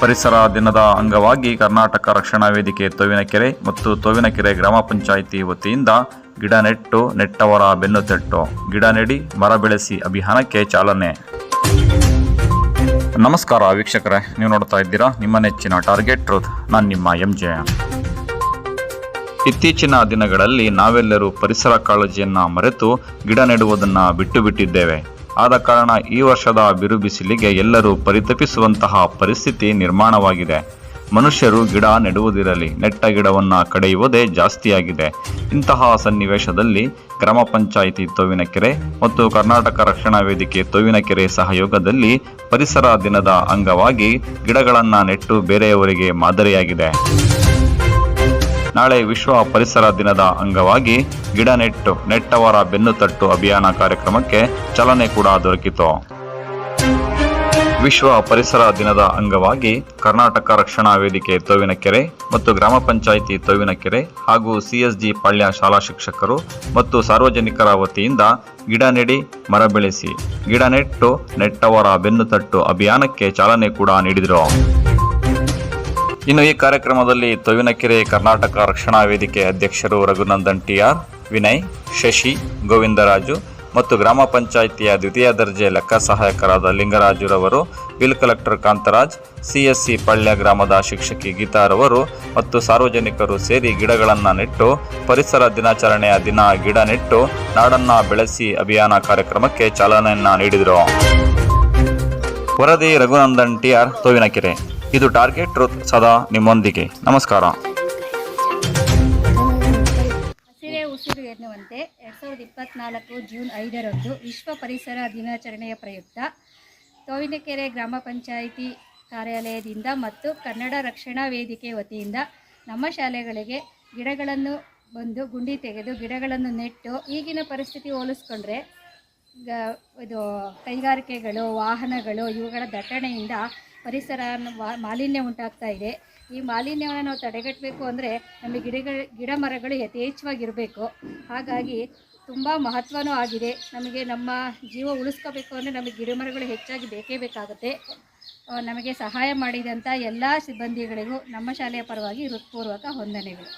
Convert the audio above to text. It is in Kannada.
ಪರಿಸರ ದಿನದ ಅಂಗವಾಗಿ ಕರ್ನಾಟಕ ರಕ್ಷಣಾ ವೇದಿಕೆ ತೋವಿನಕೆರೆ ಮತ್ತು ತೋವಿನಕೆರೆ ಗ್ರಾಮ ಪಂಚಾಯಿತಿ ವತಿಯಿಂದ ಗಿಡ ನೆಟ್ಟು, ನೆಟ್ಟವರ ಬೆನ್ನು ತಟ್ಟು, ಗಿಡ ನೆಡಿ, ಮರ ಬೆಳೆಸಿ ಅಭಿಯಾನಕ್ಕೆ ಚಾಲನೆ. ನಮಸ್ಕಾರ ವೀಕ್ಷಕರೇ, ನೀವು ನೋಡ್ತಾ ಇದ್ದೀರಾ ನಿಮ್ಮ ನೆಚ್ಚಿನ ಟಾರ್ಗೆಟ್ ಟ್ರೂತ್. ನಾನು ನಿಮ್ಮ ಎಂ ಜೆ. ಇತ್ತೀಚಿನ ದಿನಗಳಲ್ಲಿ ನಾವೆಲ್ಲರೂ ಪರಿಸರ ಕಾಳಜಿಯನ್ನು ಮರೆತು ಗಿಡ ನೆಡುವುದನ್ನು ಬಿಟ್ಟು ಬಿಟ್ಟಿದ್ದೇವೆ. ಆದ ಕಾರಣ ಈ ವರ್ಷದ ಬಿರುಬಿಸಿಲಿಗೆ ಎಲ್ಲರೂ ಪರಿತಪಿಸುವಂತಹ ಪರಿಸ್ಥಿತಿ ನಿರ್ಮಾಣವಾಗಿದೆ. ಮನುಷ್ಯರು ಗಿಡ ನೆಡುವುದಿರಲಿ, ನೆಟ್ಟ ಗಿಡವನ್ನು ಕಡೆಯುವುದೇ ಜಾಸ್ತಿಯಾಗಿದೆ. ಇಂತಹ ಸನ್ನಿವೇಶದಲ್ಲಿ ಗ್ರಾಮ ಪಂಚಾಯಿತಿ ತೋವಿನಕೆರೆ ಮತ್ತು ಕರ್ನಾಟಕ ರಕ್ಷಣಾ ವೇದಿಕೆ ತೋವಿನಕೆರೆ ಸಹಯೋಗದಲ್ಲಿ ಪರಿಸರ ದಿನದ ಅಂಗವಾಗಿ ಗಿಡಗಳನ್ನು ನೆಟ್ಟು ಬೇರೆಯವರಿಗೆ ಮಾದರಿಯಾಗಿದೆ. ನಾಳೆ ವಿಶ್ವ ಪರಿಸರ ದಿನದ ಅಂಗವಾಗಿ ಗಿಡ ನೆಟ್ಟು, ನೆಟ್ಟವರ ಬೆನ್ನು ತಟ್ಟು ಅಭಿಯಾನ ಕಾರ್ಯಕ್ರಮಕ್ಕೆ ಚಾಲನೆ ಕೂಡ ದೊರಕಿತು. ವಿಶ್ವ ಪರಿಸರ ದಿನದ ಅಂಗವಾಗಿ ಕರ್ನಾಟಕ ರಕ್ಷಣಾ ವೇದಿಕೆ ತೋವಿನಕೆರೆ ಮತ್ತು ಗ್ರಾಮ ಪಂಚಾಯಿತಿ ತೋವಿನಕೆರೆ ಹಾಗೂ ಸಿಎಸ್ಜಿ ಪಾಳ್ಯ ಶಾಲಾ ಶಿಕ್ಷಕರು ಮತ್ತು ಸಾರ್ವಜನಿಕರ ವತಿಯಿಂದ ಗಿಡ ನೆಡಿ, ಮರ ಬೆಳೆಸಿ, ಗಿಡ ನೆಟ್ಟು, ನೆಟ್ಟವರ ಬೆನ್ನು ತಟ್ಟು ಅಭಿಯಾನಕ್ಕೆ ಚಾಲನೆ ಕೂಡ ನೀಡಿದರು. ಇನ್ನು ಈ ಕಾರ್ಯಕ್ರಮದಲ್ಲಿ ತೊವಿನಕೆರೆ ಕರ್ನಾಟಕ ರಕ್ಷಣಾ ವೇದಿಕೆ ಅಧ್ಯಕ್ಷರು ರಘುನಂದನ್ ಟಿಆರ್ ವಿನಯ್, ಶಶಿ, ಗೋವಿಂದರಾಜು ಮತ್ತು ಗ್ರಾಮ ಪಂಚಾಯಿತಿಯ ದ್ವಿತೀಯ ದರ್ಜೆ ಲೆಕ್ಕ ಸಹಾಯಕರಾದ ಲಿಂಗರಾಜುರವರು bill collector Kantharaj, CSC Palya ಗ್ರಾಮದ ಶಿಕ್ಷಕಿ ಗೀತಾರವರು ಮತ್ತು ಸಾರ್ವಜನಿಕರು ಸೇರಿ ಗಿಡಗಳನ್ನು ನೆಟ್ಟು, ಪರಿಸರ ದಿನಾಚರಣೆಯ ದಿನ ಗಿಡ ನೆಟ್ಟು, ನಾಡನ್ನ ಬೆಳೆಸಿ ಅಭಿಯಾನ ಕಾರ್ಯಕ್ರಮಕ್ಕೆ ಚಾಲನೆಯನ್ನ ನೀಡಿದರು. ವರದಿ ರಘುನಂದನ್ ಟಿಆರ್ ತೋವಿನಕೆರೆ. ಇದು ಟಾರ್ಗೆಟ್ ಟ್ರೂತ್ ಸದಾ ನಿಮ್ಮೊಂದಿಗೆ. ನಮಸ್ಕಾರ. ಹಸಿರೇ ಉಸಿರು ಎನ್ನುವಂತೆ ಎರಡು ಸಾವಿರದ ಇಪ್ಪತ್ನಾಲ್ಕು ಜೂನ್ ಐದರಂದು ವಿಶ್ವ ಪರಿಸರ ದಿನಾಚರಣೆಯ ಪ್ರಯುಕ್ತ ತೋವಿನಕೆರೆ ಗ್ರಾಮ ಪಂಚಾಯಿತಿ ಕಾರ್ಯಾಲಯದಿಂದ ಮತ್ತು ಕನ್ನಡ ರಕ್ಷಣಾ ವೇದಿಕೆ ವತಿಯಿಂದ ನಮ್ಮ ಶಾಲೆಗಳಿಗೆ ಗಿಡಗಳನ್ನು ಬಂದು ಗುಂಡಿ ತೆಗೆದು ಗಿಡಗಳನ್ನು ನೆಟ್ಟು ಈಗಿನ ಪರಿಸ್ಥಿತಿ ಹೋಲಿಸ್ಕೊಂಡ್ರೆ ಇದು ಕೈಗಾರಿಕೆಗಳು, ವಾಹನಗಳು ಇವುಗಳ ದಟ್ಟಣೆಯಿಂದ ಪರಿಸರ ಮಾಲಿನ್ಯ ಉಂಟಾಗ್ತಾ ಇದೆ. ಈ ಮಾಲಿನ್ಯವನ್ನು ನಾವು ತಡೆಗಟ್ಟಬೇಕು ಅಂದರೆ ನಮಗೆ ಗಿಡಗಳು, ಗಿಡ ಮರಗಳು ಯಥೇಚ್ಛವಾಗಿರಬೇಕು. ಹಾಗಾಗಿ ತುಂಬ ಮಹತ್ವನೂ ಆಗಿದೆ. ನಮಗೆ ನಮ್ಮ ಜೀವ ಉಳಿಸ್ಕೋಬೇಕು ಅಂದರೆ ನಮಗೆ ಗಿಡ ಮರಗಳು ಹೆಚ್ಚಾಗಿ ಬೇಕೇ ಬೇಕಾಗುತ್ತೆ. ನಮಗೆ ಸಹಾಯ ಮಾಡಿದಂಥ ಎಲ್ಲ ಸಿಬ್ಬಂದಿಗಳಿಗೂ ನಮ್ಮ ಶಾಲೆಯ ಪರವಾಗಿ ಹೃತ್ಪೂರ್ವಕ ವಂದನೆಗಳು.